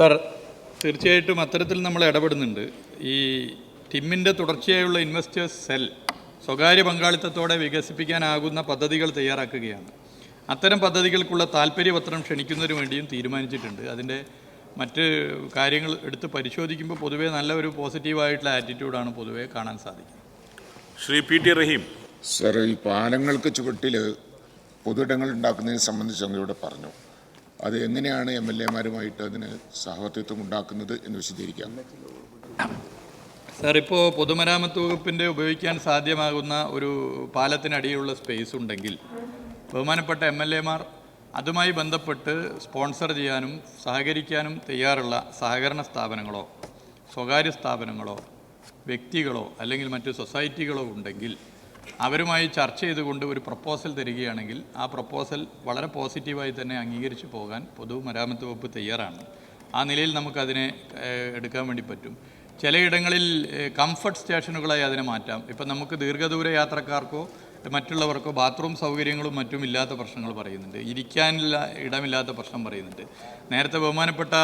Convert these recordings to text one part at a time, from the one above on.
Sir തീർച്ചയായിട്ടും അത്തരത്തിൽ നമ്മൾ ഇടപെടുന്നുണ്ട്. ഈ ടിമ്മിന്റെ തുടർച്ചയായുള്ള ഇൻവെസ്റ്റേഴ്സ് സെൽ സ്വകാര്യ പങ്കാളിത്തത്തോടെ വികസിപ്പിക്കാനാകുന്ന പദ്ധതികൾ തയ്യാറാക്കുകയാണ്. അത്തരം പദ്ധതികൾക്കുള്ള താല്പര്യപത്രം ക്ഷണിക്കുന്നതിന് വേണ്ടിയും തീരുമാനിച്ചിട്ടുണ്ട്. അതിന്റെ മറ്റ് കാര്യങ്ങൾ എടുത്ത് പരിശോധിക്കുമ്പോൾ പൊതുവേ നല്ല ഒരു പോസിറ്റീവായിട്ടുള്ള ആറ്റിറ്റ്യൂഡാണ് പൊതുവേ കാണാൻ സാധിക്കുന്നത്. Shri P T Rahim. Sir ഈ പാലങ്ങൾക്ക് ചുവട്ടിൽ പൊതുയിടങ്ങൾ ഉണ്ടാക്കുന്നതിനെ സംബന്ധിച്ച് അങ്ങ് ഇവിടെ പറഞ്ഞു. അത് എങ്ങനെയാണ് എം എൽ എമാരുമായിട്ട് അതിന് സഹവർത്തിത്വം ഉണ്ടാക്കുന്നത് എന്ന് വിശദീകരിക്കാം. സാർ ഇപ്പോൾ പൊതുമരാമത്ത് വകുപ്പിന്റെ ഉപയോഗിക്കാൻ സാധ്യമാകുന്ന ഒരു പാലത്തിനടിയിലുള്ള സ്പേസ് ഉണ്ടെങ്കിൽ ബഹുമാനപ്പെട്ട എം എൽ എമാർ അതുമായി ബന്ധപ്പെട്ട് സ്പോൺസർ ചെയ്യാനും സഹകരിക്കാനും തയ്യാറുള്ള സഹകരണ സ്ഥാപനങ്ങളോ സ്വകാര്യ സ്ഥാപനങ്ങളോ വ്യക്തികളോ അല്ലെങ്കിൽ മറ്റ് സൊസൈറ്റികളോ ഉണ്ടെങ്കിൽ അവരുമായി ചർച്ച ചെയ്തുകൊണ്ട് ഒരു പ്രപ്പോസൽ തരികയാണെങ്കിൽ ആ പ്രപ്പോസൽ വളരെ പോസിറ്റീവായി തന്നെ അംഗീകരിച്ചു പോകാൻ പൊതുമരാമത്ത് വകുപ്പ് തയ്യാറാണ്. ആ നിലയിൽ നമുക്കതിനെ എടുക്കാൻ വേണ്ടി പറ്റും. ചിലയിടങ്ങളിൽ കംഫർട്ട് സ്റ്റേഷനുകളായി അതിനെ മാറ്റാം. ഇപ്പം നമുക്ക് ദീർഘദൂര യാത്രക്കാർക്കോ മറ്റുള്ളവർക്കോ ബാത്റൂം സൗകര്യങ്ങളും മറ്റും ഇല്ലാത്ത പ്രശ്നങ്ങൾ പറയുന്നുണ്ട്. ഇരിക്കാനില്ല ഇടമില്ലാത്ത പ്രശ്നം പറയുന്നുണ്ട്. നേരത്തെ ബഹുമാനപ്പെട്ട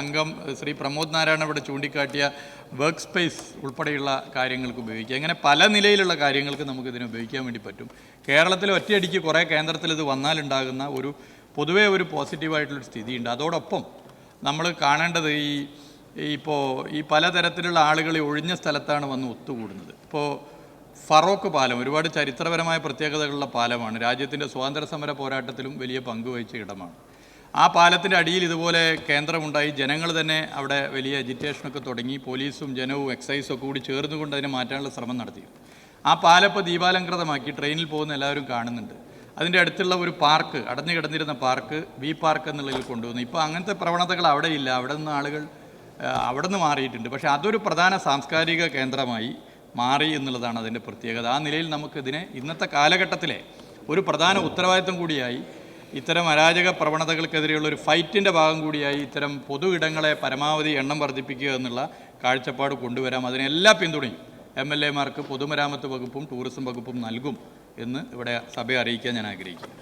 അംഗം ശ്രീ പ്രമോദ് നാരായണ ഇവിടെ ചൂണ്ടിക്കാട്ടിയ വർക്ക് സ്പേസ് ഉൾപ്പെടെയുള്ള കാര്യങ്ങൾക്ക് ഉപയോഗിക്കുക. അങ്ങനെ പല നിലയിലുള്ള കാര്യങ്ങൾക്ക് നമുക്ക് ഇതിനെ ഉപയോഗിക്കാൻ വേണ്ടി പറ്റും. കേരളത്തിൽ ഒറ്റയടിക്ക് കുറേ കേന്ദ്രത്തിൽ ഇത് വന്നാലുണ്ടാകുന്ന ഒരു പൊതുവേ ഒരു പോസിറ്റീവായിട്ടുള്ളൊരു സ്ഥിതിയുണ്ട്. അതോടൊപ്പം നമ്മൾ കാണേണ്ടത് ഈ ഇപ്പോൾ ഈ പലതരത്തിലുള്ള ആളുകൾ ഒഴിഞ്ഞ സ്ഥലത്താണ് വന്ന് ഒത്തുകൂടുന്നത്. ഇപ്പോൾ ഫറോക്ക് പാലം ഒരുപാട് ചരിത്രപരമായ പ്രത്യേകതകളുള്ള പാലമാണ്. രാജ്യത്തിന്റെ സ്വാതന്ത്ര്യ സമര പോരാട്ടത്തിലും വലിയ പങ്കുവഹിച്ച ഇടമാണ്. ആ പാലത്തിന്റെ അടിയിൽ ഇതുപോലെ കേന്ദ്രമുണ്ടായി. ജനങ്ങൾ തന്നെ അവിടെ വലിയ എജിറ്റേഷനൊക്കെ തുടങ്ങി. പോലീസും ജനവും എക്സൈസും ഒക്കെ കൂടി ചേർന്നുകൊണ്ട് അതിനെ മാറ്റാനുള്ള ശ്രമം നടത്തി. ആ പാലം ഇപ്പോൾ ദീപാലങ്കൃതമാക്കി ട്രെയിനിൽ പോകുന്ന എല്ലാവരും കാണുന്നുണ്ട്. അതിന്റെ അടുത്തുള്ള ഒരു പാർക്ക് അടഞ്ഞു കിടന്നിരുന്ന പാർക്ക് വി പാർക്ക് എന്നുള്ളതിൽ കൊണ്ടുവന്നു. ഇപ്പോൾ അങ്ങനത്തെ പ്രവണതകൾ അവിടെ ഇല്ല. അവിടെ നിന്ന് ആളുകൾ അവിടെ നിന്ന് മാറിയിട്ടുണ്ട്. പക്ഷേ അതൊരു പ്രധാന സാംസ്കാരിക കേന്ദ്രമായി മാറി എന്നുള്ളതാണ് അതിന്റെ പ്രത്യേകത. ആ നിലയിൽ നമുക്കിതിനെ ഇന്നത്തെ കാലഘട്ടത്തിലെ ഒരു പ്രധാന ഉത്തരവാദിത്വം കൂടിയായി ഇത്തരം അരാജക പ്രവണതകൾക്കെതിരെയുള്ള ഒരു ഫൈറ്റിന്റെ ഭാഗം കൂടിയായി ഇത്തരം പൊതു ഇടങ്ങളെ പരമാവധി എണ്ണം വർദ്ധിപ്പിക്കുക എന്നുള്ള കാഴ്ചപ്പാട് കൊണ്ടുവരാം. അതിനെല്ലാം പിന്തുണയും എം എൽ എമാർക്ക് പൊതുമരാമത്ത് വകുപ്പും ടൂറിസം വകുപ്പും നൽകും എന്ന് ഇവിടെ സഭയെ അറിയിക്കാൻ ഞാൻ ആഗ്രഹിക്കുന്നു.